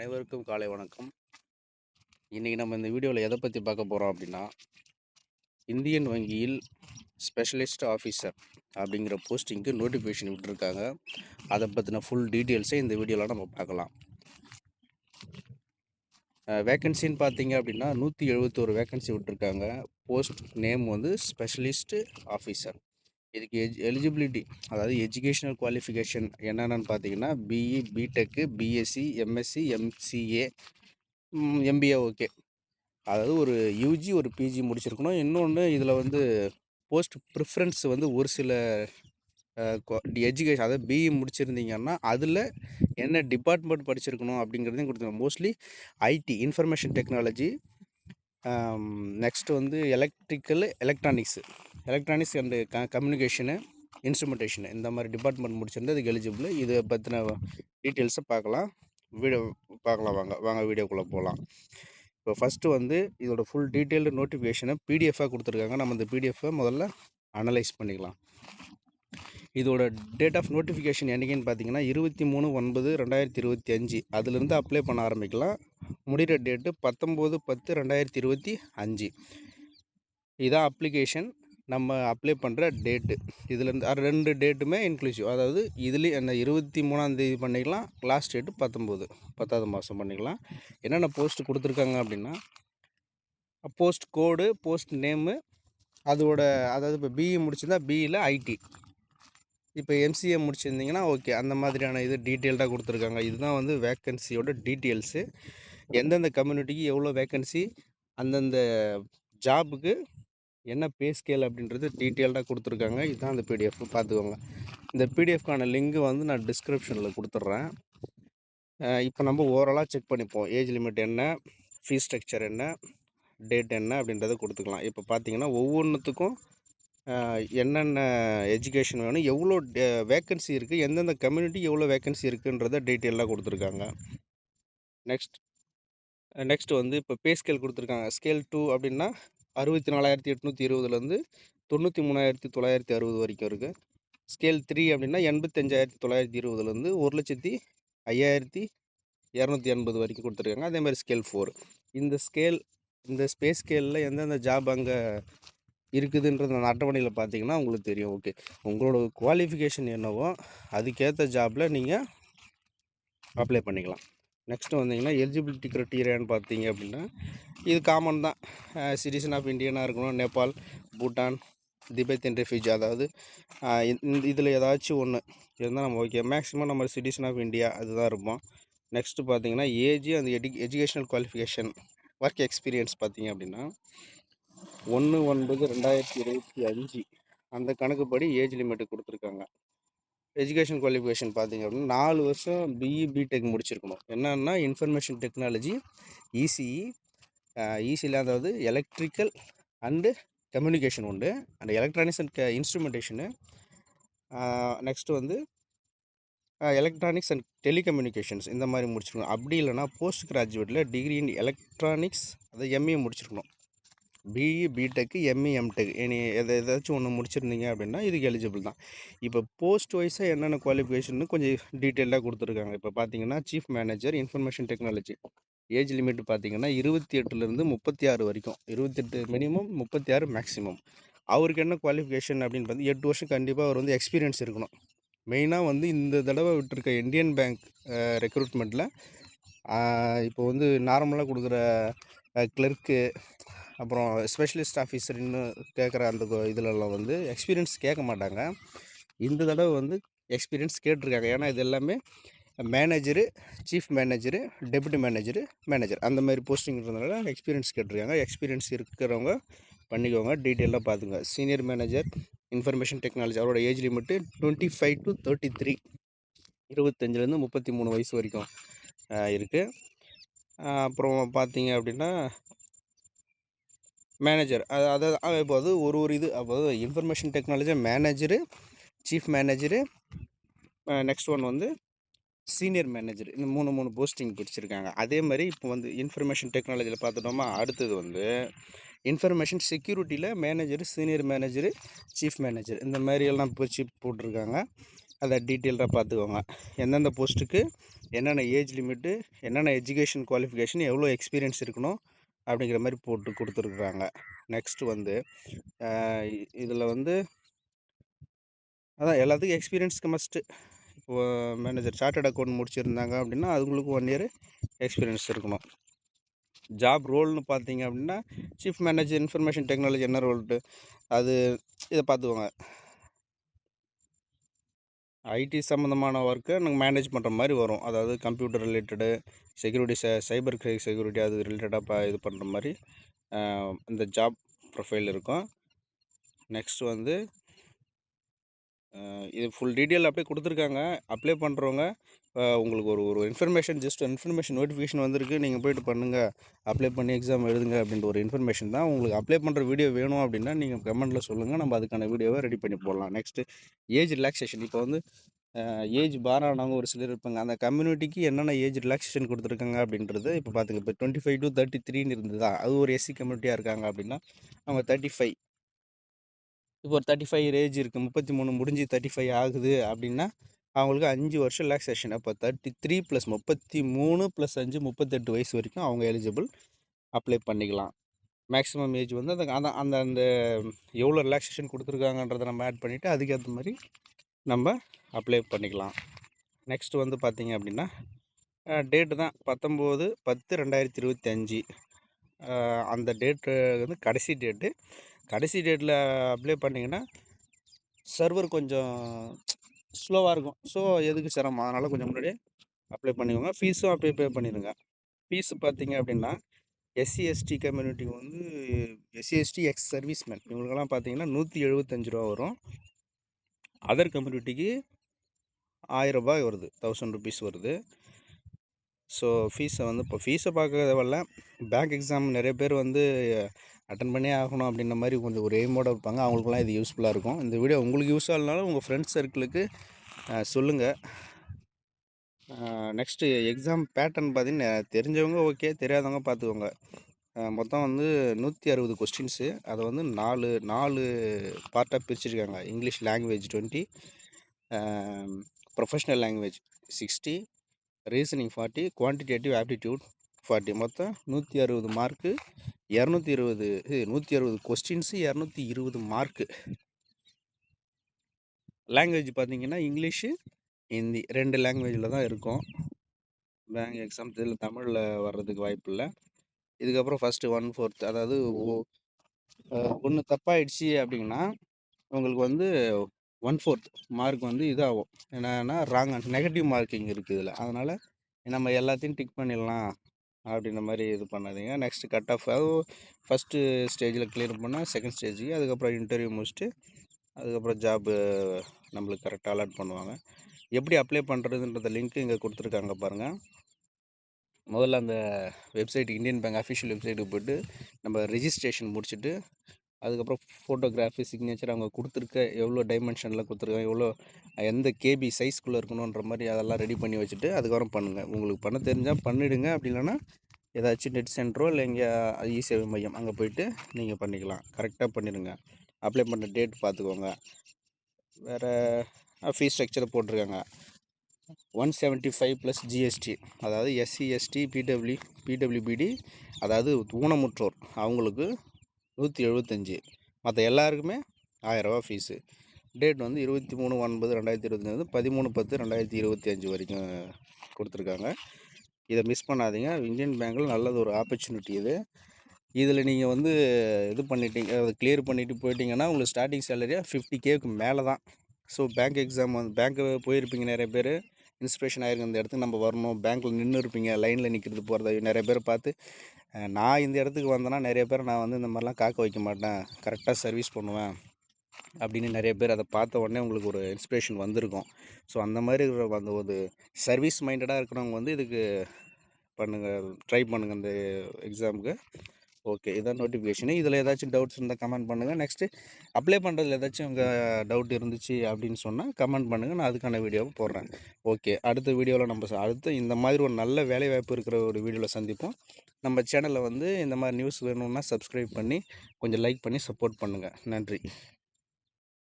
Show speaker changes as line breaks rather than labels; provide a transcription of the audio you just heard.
அனைவருக்கும் காலை வணக்கம். இன்றைக்கி நம்ம இந்த வீடியோவில் எதை பற்றி பார்க்க போகிறோம் அப்படின்னா இந்தியன் வங்கியில் ஸ்பெஷலிஸ்ட் ஆஃபீஸர் அப்படிங்கிற போஸ்டிங்க்கு நோட்டிஃபிகேஷன் விட்டுருக்காங்க. அதை பற்றின ஃபுல் டீட்டெயில்ஸை இந்த வீடியோவில் நம்ம பார்க்கலாம். வேக்கன்சின்னு பார்த்தீங்க அப்படின்னா நூற்றி எழுபத்தோரு வேக்கன்சி விட்டுருக்காங்க. போஸ்ட் நேம் வந்து ஸ்பெஷலிஸ்ட் ஆஃபீஸர் இதுக்கு எஜ் எலிஜிபிலிட்டி அதாவது எஜுகேஷ்னல் குவாலிஃபிகேஷன் என்னென்னு பார்த்தீங்கன்னா BE BTech BSc MSc MCA MBA okay அதாவது ஒரு யூஜி ஒரு பிஜி முடிச்சிருக்கணும். இன்னொன்று இதில் வந்து போஸ்ட் ப்ரிஃபரன்ஸ் வந்து ஒரு சில எஜுகேஷன் அதாவது பிஇ முடிச்சிருந்தீங்கன்னா அதில் என்ன டிபார்ட்மெண்ட் படிச்சிருக்கணும் அப்படிங்கிறதையும் கொடுத்துருக்கோம் mostly IT information technology next வந்து எலக்ட்ரிக்கல் எலக்ட்ரானிக்ஸு எலக்ட்ரானிக்ஸ் அண்டு க கம்யூனிகேஷனு இன்ஸ்ட்ருமெண்டேஷனு இந்த மாதிரி டிபார்ட்மெண்ட் முடிச்சிருந்தா அதுக்கு எலிஜிபிள் இதை பற்றின டீட்டெயில்ஸை பார்க்கலாம். வீடியோ பார்க்கலாம் வாங்க. வாங்க வீடியோக்குள்ளே போகலாம் இப்போ ஃபஸ்ட்டு வந்து இதோட ஃபுல் டீட்டெயில்டு நோட்டிஃபிகேஷனை பிடிஎஃபாக கொடுத்துருக்காங்க. நம்ம இந்த பிடிஎஃபை முதல்ல அனலைஸ் பண்ணிக்கலாம். இதோட டேட் ஆஃப் நோட்டிஃபிகேஷன் என்றைக்குன்னு பார்த்தீங்கன்னா இருபத்தி மூணு ஒன்பது ரெண்டாயிரத்தி இருபத்தி அஞ்சு. அதுலேருந்து அப்ளை பண்ண ஆரம்பிக்கலாம். முடிகிற டேட்டு பத்தொம்போது பத்து ரெண்டாயிரத்தி இருபத்தி அஞ்சு. இதான் அப்ளிகேஷன் நம்ம அப்ளை பண்ணுற டேட்டு இதுலேருந்து ரெண்டு டேட்டுமே இன்க்ளூசிவ் அதாவது இதுலேயும் என்ன இருபத்தி மூணாந்தேதி பண்ணிக்கலாம். லாஸ்ட் டேட்டு பத்தொம்போது பத்தாவது மாதம் பண்ணிக்கலாம். என்னென்ன போஸ்ட் கொடுத்துருக்காங்க அப்படின்னா போஸ்ட் கோடு போஸ்ட் நேமு அதோட அதாவது இப்போ பிஇ முடிச்சிருந்தா பிஇயில் ஐடி இப்போ எம்சிஏ முடிச்சிருந்தீங்கன்னா ஓகே அந்த மாதிரியான இது டீட்டெயில்டாக கொடுத்துருக்காங்க. இதுதான் வந்து வேக்கன்சியோட டீட்டெயில்ஸு எந்தெந்த கம்யூனிட்டிக்கு எவ்வளோ வேக்கன்சி அந்தந்த ஜாபுக்கு என்ன பே ஸ்கேல் அப்படின்றது டீட்டெயில்டாக கொடுத்துருக்காங்க. இதுதான் அந்த பிடிஎஃப் பார்த்துக்கோங்க. இந்த பிடிஎஃப்கான லிங்க்கு வந்து நான் டிஸ்கிரிப்ஷனில் கொடுத்துட்றேன். இப்போ நம்ம ஓவராலாக செக் பண்ணிப்போம். ஏஜ் லிமிட் என்ன? ஃபீஸ் ஸ்ட்ரக்சர் என்ன? டேட் என்ன? அப்படின்றத கொடுத்துக்கலாம். இப்போ பார்த்தீங்கன்னா ஒவ்வொன்றுத்துக்கும் என்னென்ன எஜுகேஷன் வேணும் எவ்வளோ வேக்கன்சி இருக்குது எந்தெந்த கம்யூனிட்டி எவ்வளோ வேக்கன்சி இருக்குன்றத டீட்டெயிலாக கொடுத்துருக்காங்க. நெக்ஸ்ட் நெக்ஸ்ட் வந்து இப்போ பே ஸ்கேல் கொடுத்துருக்காங்க. ஸ்கேல் டூ அப்படின்னா அறுபத்தி நாலாயிரத்தி எட்நூற்றி இருபதுலேருந்து தொண்ணூற்றி மூணாயிரத்தி தொள்ளாயிரத்தி அறுபது வரைக்கும் இருக்குது ஸ்கேல் த்ரீ அப்படின்னா எண்பத்தஞ்சாயிரத்தி தொள்ளாயிரத்தி இருபதுலேருந்து ஒரு லட்சத்தி ஐயாயிரத்தி இரநூத்தி எண்பது வரைக்கும் கொடுத்துருக்காங்க. அதே மாதிரி ஸ்கேல் ஃபோர் இந்த ஸ்கேல் இந்த ஸ்பேஸ் ஸ்கேலில் எந்தெந்த ஜாப் அங்கே இருக்குதுன்றது அந்த அட்டவணையில் பார்த்தீங்கன்னா உங்களுக்கு தெரியும். ஓகே உங்களோட குவாலிஃபிகேஷன் என்னவோ அதுக்கேற்ற ஜாபில் நீங்கள் அப்ளை பண்ணிக்கலாம். நெக்ஸ்ட்டு வந்தீங்கன்னா எலிஜிபிலிட்டி க்ரைட்டீரியான்னு பார்த்தீங்க அப்படின்னா இது காமன் தான். சிட்டிசன் ஆஃப் இந்தியனாக இருக்கணும். Nepal Bhutan Tibet and refugee அதாவது இதில் ஏதாச்சும் ஒன்று இருந்தால் நம்ம ஓகே மேக்ஸிமம் நம்ம சிட்டிசன் ஆஃப் இந்தியா அதுதான் இருப்போம். நெக்ஸ்ட்டு பார்த்தீங்கன்னா ஏஜ் அந்த எடு எஜுகேஷனல் குவாலிஃபிகேஷன் ஒர்க் எக்ஸ்பீரியன்ஸ் பார்த்தீங்க அப்படின்னா ஒன்று ஒன்பது ரெண்டாயிரத்தி இருபத்தி அஞ்சு அந்த கணக்குப்படி ஏஜ் லிமிட்டு கொடுத்துருக்காங்க. எஜுகேஷன் குவாலிஃபிகேஷன் பார்த்தீங்க அப்படின்னா நாலு வருஷம் பிஇ பிடெக் முடிச்சிருக்கணும். என்னென்னா இன்ஃபர்மேஷன் டெக்னாலஜி இசிஇ ஈஸியில் அதாவது எலக்ட்ரிக்கல் அண்டு கம்யூனிகேஷன் உண்டு. And electronics and instrumentation next வந்து எலக்ட்ரானிக்ஸ் அண்ட் டெலிகம்யூனிகேஷன்ஸ் இந்த மாதிரி முடிச்சிருக்கணும். அப்படி இல்லைனா போஸ்ட் கிராஜுவேட்டில் டிகிரி இன் எலக்ட்ரானிக்ஸ் அதை எம்ஏ முடிச்சிருக்கணும். பிஇ பிடெக்கு எம்இ எம்டெக் இனி எதை ஏதாச்சும் ஒன்று முடிச்சிருந்தீங்க அப்படின்னா இதுக்கு எலிஜிபிள் தான். இப்போ போஸ்ட் வைஸாக என்னென்ன குவாலிஃபிகேஷன் கொஞ்சம் டீட்டெயிலாக கொடுத்துருக்காங்க. இப்போ பார்த்தீங்கன்னா chief manager information technology age limit பார்த்தீங்கன்னா இருபத்தி எட்டுலேருந்து முப்பத்தி ஆறு வரைக்கும். இருபத்தெட்டு மினிமம் முப்பத்தி ஆறு மேக்ஸிமம் அவருக்கு என்ன குவாலிஃபிகேஷன் அப்படின்னு பார்த்து எட்டு வருஷம் கண்டிப்பாக அவர் வந்து எக்ஸ்பீரியன்ஸ் இருக்கணும். மெயினாக வந்து இந்த தடவை விட்டுருக்க இந்தியன் பேங்க் ரெக்ரூட்மெண்ட்டில் இப்போ வந்து நார்மலாக கொடுக்குற கிளர்க்கு அப்புறம் ஸ்பெஷலிஸ்ட் ஆஃபீஸர்னு கேட்குற அந்த இதிலலாம் வந்து எக்ஸ்பீரியன்ஸ் கேட்க மாட்டாங்க. இந்த தடவை வந்து எக்ஸ்பீரியன்ஸ் கேட்டிருக்காங்க. ஏன்னா இது எல்லாமே manager chief manager deputy manager manager அந்த மாதிரி போஸ்டிங்கிறதுனால எக்ஸ்பீரியன்ஸ் கேட்டிருக்காங்க. எக்ஸ்பீரியன்ஸ் இருக்கிறவங்க பண்ணிக்கோங்க. டீட்டெயிலாக பார்த்துங்க. சீனியர் மேனேஜர் இன்ஃபர்மேஷன் டெக்னாலஜி அவரோட age limit twenty five to thirty three இருபத்தஞ்சிலேருந்து முப்பத்தி மூணு வயசு வரைக்கும் இருக்குது அப்புறம் பார்த்தீங்க அப்படின்னா மேனேஜர் அது அதாவது இப்போ அது ஒரு ஒரு இது அப்போது information technology manager chief manager next one வந்து சீனியர் மேனேஜர் இந்த மூணு மூணு போஸ்டிங் பிடிச்சிருக்காங்க. அதே மாதிரி இப்போ வந்து இன்ஃபர்மேஷன் டெக்னாலஜியில் பார்த்துட்டோமா அடுத்தது வந்து information செக்யூரிட்டியில் manager senior manager chief manager இந்த மாதிரியெல்லாம் பிரித்து போட்டிருக்காங்க. அதை டீட்டெயில்டாக பார்த்துக்கோங்க. எந்தெந்த போஸ்ட்டுக்கு என்னென்ன ஏஜ் லிமிட்டு என்னென்ன எஜுகேஷன் குவாலிஃபிகேஷன் எவ்வளோ எக்ஸ்பீரியன்ஸ் இருக்கணும் அப்படிங்கிற மாதிரி போட்டு கொடுத்துருக்குறாங்க. நெக்ஸ்ட் வந்து இதில் வந்து அதான் எல்லாத்துக்கும் எக்ஸ்பீரியன்ஸ்க்கு மஸ்ட்டு இப்போ மேனேஜர் சார்ட்டட் அக்கௌண்ட் முடிச்சிருந்தாங்க அப்படின்னா அவங்களுக்கு ஒன் இயர் எக்ஸ்பீரியன்ஸ் இருக்கணும். ஜாப் ரோல்னு பார்த்தீங்க அப்படின்னா சீஃப் மேனேஜர் இன்ஃபர்மேஷன் டெக்னாலஜி என்ன ரோல்ட்டு அது இதை பார்த்துக்கோங்க ஐடி சம்மந்தமான ஒர்க்கை நாங்கள் மேனேஜ் பண்ணுற மாதிரி வரும். அதாவது கம்ப்யூட்டர் ரிலேட்டடு செக்யூரிட்டி ச சைபர் செக்யூரிட்டி அது ரிலேட்டடாக இது பண்ணுற மாதிரி இந்த ஜாப் ப்ரொஃபைல் இருக்கும். நெக்ஸ்ட் வந்து இது ஃபுல் டீட்டெயில் அப்படியே கொடுத்துருக்காங்க. அப்ளை பண்ணுறவங்க உங்களுக்கு ஒரு ஒரு இன்ஃபர்மேஷன் ஜஸ்ட் இன்ஃபர்மேஷன் நோட்டிஃபிகேஷன் வந்திருக்கு. நீங்கள் போய்ட்டு பண்ணுங்கள் அப்ளை பண்ணி எக்ஸாம் எழுதுங்க அப்படின்ற ஒரு இன்ஃபர்மேஷன் தான் உங்களுக்கு அப்ளை பண்ணுற வீடியோ வேணும் அப்படின்னா நீங்கள் கமெண்ட்டில் சொல்லுங்கள் நம்ம அதுக்கான வீடியோவை ரெடி பண்ணி போடலாம். நெக்ஸ்ட்டு ஏஜ் ரிலாக்ஸேஷன் இப்போ வந்து ஏஜ் பாரானவங்க ஒரு சிலர் இருப்பாங்க. அந்த கம்யூனிட்டிக்கு என்னென்ன ஏஜ் ரிலாக்ஸேஷன் கொடுத்துருக்காங்க அப்படின்றது இப்போ பார்த்துங்க இப்போ டுவெண்ட்டி ஃபைவ் டு தேர்ட்டி த்ரீன்னு இருந்ததா? அது ஒரு எஸ்சி கம்யூனிட்டியாக இருக்காங்க அப்படின்னா அவங்க தேர்ட்டி ஃபைவ் இப்போ ஒரு தேர்ட்டி ஃபைவ் ஏஜ் இருக்குது முப்பத்தி மூணு முடிஞ்சு தேர்ட்டி ஃபைவ் ஆகுது அப்படின்னா அவங்களுக்கு அஞ்சு வருஷம் ரிலாக்ஸேஷன் அப்போ தேர்ட்டி த்ரீ ப்ளஸ் முப்பத்தி மூணு ப்ளஸ் அஞ்சு முப்பத்தெட்டு வயசு வரைக்கும் அவங்க எலிஜிபிள் அப்ளை பண்ணிக்கலாம். மேக்ஸிமம் ஏஜ் வந்து அந்த அந்த அந்த அந்த எவ்வளோ ரிலாக்ஸேஷன் கொடுத்துருக்காங்கன்றதை நம்ம ஆட் பண்ணிவிட்டு அதுக்கேற்ற மாதிரி நம்ம அப்ளை பண்ணிக்கலாம். நெக்ஸ்ட் வந்து பார்த்திங்க அப்படின்னா டேட்டு தான் பத்தொம்போது பத்து ரெண்டாயிரத்தி இருபத்தி அஞ்சு. அந்த டேட்டு வந்து கடைசி டேட்டு கடைசி டேட்டில் அப்ளை பண்ணிங்கன்னா சர்வர் கொஞ்சம் ஸ்லோவாக இருக்கும். ஸோ எதுக்கு சிரமம்? அதனால் கொஞ்சம் முன்னாடியே அப்ளை பண்ணிக்கோங்க. ஃபீஸும் அப்ளை பே பண்ணிடுங்க ஃபீஸ் பார்த்தீங்க அப்படின்னா எஸ்சி எஸ்டி கம்யூனிட்டிக்கு வந்து எஸ்சி எஸ்டி எக்ஸ் சர்வீஸ்மேன் இவங்களுக்கெல்லாம் பார்த்தீங்கன்னா நூற்றி எழுபத்தஞ்சு ரூபா வரும். அதர் கம்யூனிட்டிக்கு ரூபாய் வருது. தௌசண்ட் ருபீஸ் வருது. ஸோ ஃபீஸை வந்து இப்போ ஃபீஸை பார்க்க தேவையில்ல. பேங்க் எக்ஸாம் நிறைய பேர் வந்து அட்டன் பண்ணி ஆகணும் அப்படின்ற மாதிரி கொஞ்சம் ஒரு எய்மோடு இருப்பாங்க. அவங்களுக்குலாம் இது யூஸ்ஃபுல்லாக இருக்கும். இந்த வீடியோ உங்களுக்கு யூஸ் ஆகலனாலும் உங்கள் ஃப்ரெண்ட்ஸ் சர்க்கிளுக்கு சொல்லுங்கள் நெக்ஸ்ட்டு எக்ஸாம் பேட்டர்ன் பார்த்தீங்கன்னா தெரிஞ்சவங்க ஓகே தெரியாதவங்க பார்த்துக்கோங்க. மொத்தம் வந்து நூற்றி அறுபது கொஸ்டின்ஸு அதை வந்து நாலு நாலு பார்ட்டாக பிரிச்சிருக்காங்க. English language twenty professional language sixty reasoning forty quantitative aptitude forty மொத்தம் நூற்றி அறுபது மார்க்கு இரநூத்தி இருபது நூற்றி அறுபது கொஸ்டின்ஸு இரநூத்தி இருபது மார்க்கு லாங்குவேஜ் பார்த்தீங்கன்னா இங்கிலீஷு ஹிந்தி ரெண்டு லாங்குவேஜில் தான் இருக்கும். பேங்க் எக்ஸாம் இதில் தமிழில் வர்றதுக்கு வாய்ப்பு இல்லை. இதுக்கப்புறம் ஃபஸ்ட்டு ஒன் ஃபோர்த் அதாவது ஒன்று தப்பாயிடுச்சு அப்படின்னா உங்களுக்கு வந்து ஒன் ஃபோர்த் மார்க் வந்து இதாகும். என்னென்னா ராங் நெகட்டிவ் மார்க்கிங் இருக்குது இதில். அதனால் நம்ம எல்லாத்தையும் டிக் பண்ணிடலாம். அப்படின்ற மாதிரி இது பண்ணாதீங்க. நெக்ஸ்ட்டு கட் ஆஃப் அதுவும் ஃபஸ்ட்டு ஸ்டேஜில் கிளியர் பண்ணால் செகண்ட் ஸ்டேஜுக்கு அதுக்கப்புறம் இன்டர்வியூ முடிச்சுட்டு அதுக்கப்புறம் ஜாப்பு நம்மளுக்கு கரெக்டாக அலாட் பண்ணுவாங்க. எப்படி அப்ளை பண்ணுறதுன்றத லிங்க் இங்கே கொடுத்துருக்காங்க பாருங்கள் முதல்ல அந்த வெப்சைட் இந்தியன் பேங்க் அஃபிஷியல் வெப்சைட்டுக்கு போய்ட்டு நம்ம ரிஜிஸ்ட்ரேஷன் முடிச்சுட்டு அதுக்கப்புறம் ஃபோட்டோகிராஃபி சிக்னேச்சர் அவங்க கொடுத்துருக்க எவ்வளோ டைமென்ஷனில் கொடுத்துருக்காங்க எவ்வளோ எந்த கேபி சைஸ்க்குள்ளே இருக்கணுன்ற மாதிரி அதெல்லாம் ரெடி பண்ணி வச்சுட்டு அதுக்கப்புறம் பண்ணுங்கள் உங்களுக்கு பண்ண தெரிஞ்சால் பண்ணிவிடுங்க அப்படி இல்லைன்னா ஏதாச்சும் நெட் சென்டரோ இல்லை இங்கே இ சேவை மையம் அங்கே போயிட்டு நீங்கள் பண்ணிக்கலாம். கரெக்டாக பண்ணிடுங்க. அப்ளை பண்ண டேட் பார்த்துக்கோங்க. வேறு ஃபீஸ் ஸ்ட்ரக்சர் போட்டிருக்காங்க. One seventy five plus GST அதாவது எஸ்சி எஸ்டி பிடபிள்யூ பிடபிள்யூபிடி அதாவது ஊனமுற்றோர் அவங்களுக்கு நூற்றி எழுபத்தஞ்சி மற்ற எல்லாருக்குமே ஆயரரூவா ஃபீஸு. டேட் வந்து இருபத்தி மூணு ஒன்பது ரெண்டாயிரத்தி இருபத்தஞ்சி பதிமூணு பத்து ரெண்டாயிரத்தி இருபத்தி அஞ்சு வரைக்கும் கொடுத்துருக்காங்க. இதை மிஸ் பண்ணாதீங்க. இந்தியன் பேங்கில் நல்லது ஒரு ஆப்பர்ச்சுனிட்டி இது. இதில் நீங்கள் வந்து இது பண்ணிட்டீங்க அதை கிளியர் பண்ணிவிட்டு போயிட்டீங்கன்னா உங்களுக்கு ஸ்டார்டிங் சேலரியாக ஃபிஃப்டி கேக்கு மேலே தான் ஸோ பேங்க் எக்ஸாம் வந்து பேங்க்கு போயிருப்பீங்க நிறைய பேர். இன்ஸ்பிரேஷன் ஆகிருக்கு இந்த இடத்துக்கு நம்ம வரணும். பேங்க்கில் நின்று இருப்பீங்க லைனில் நிற்கிறது போகிறத நிறைய பேர் பார்த்து நான் இந்த இடத்துக்கு வந்தேன்னா நிறைய பேர் நான் வந்து இந்த மாதிரிலாம் காக்க வைக்க மாட்டேன். கரெக்டாக சர்வீஸ் பண்ணுவேன் அப்படின்னு நிறைய பேர் அதை பார்த்த உடனே உங்களுக்கு ஒரு இன்ஸ்பிரேஷன் வந்திருக்கும். ஸோ அந்த மாதிரி இருக்கிற அந்த ஒரு சர்வீஸ் மைண்டடாக இருக்கிறவங்க வந்து இதுக்கு பண்ணுங்கள் ட்ரை பண்ணுங்கள் அந்த எக்ஸாமுக்கு ஓகே இதான் நோட்டிஃபிகேஷனு இதில் ஏதாச்சும் டவுட்ஸ் இருந்தால் கமெண்ட் பண்ணுங்கள் நெக்ஸ்ட்டு அப்ளை பண்ணுறதுல ஏதாச்சும் உங்கள் டவுட் இருந்துச்சு அப்படின்னு சொன்னால் கமெண்ட் பண்ணுங்கள் நான் அதுக்கான வீடியோவை போடுறேன். ஓகே அடுத்த வீடியோவில் நம்ம அடுத்து இந்த மாதிரி ஒரு நல்ல வேலைவாய்ப்பு இருக்கிற ஒரு வீடியோவில் சந்திப்போம். நம்ம சேனலில் வந்து இந்த மாதிரி நியூஸ் வேணும்னா சப்ஸ்கிரைப் பண்ணி கொஞ்சம் லைக் பண்ணி சப்போர்ட் பண்ணுங்கள் நன்றி.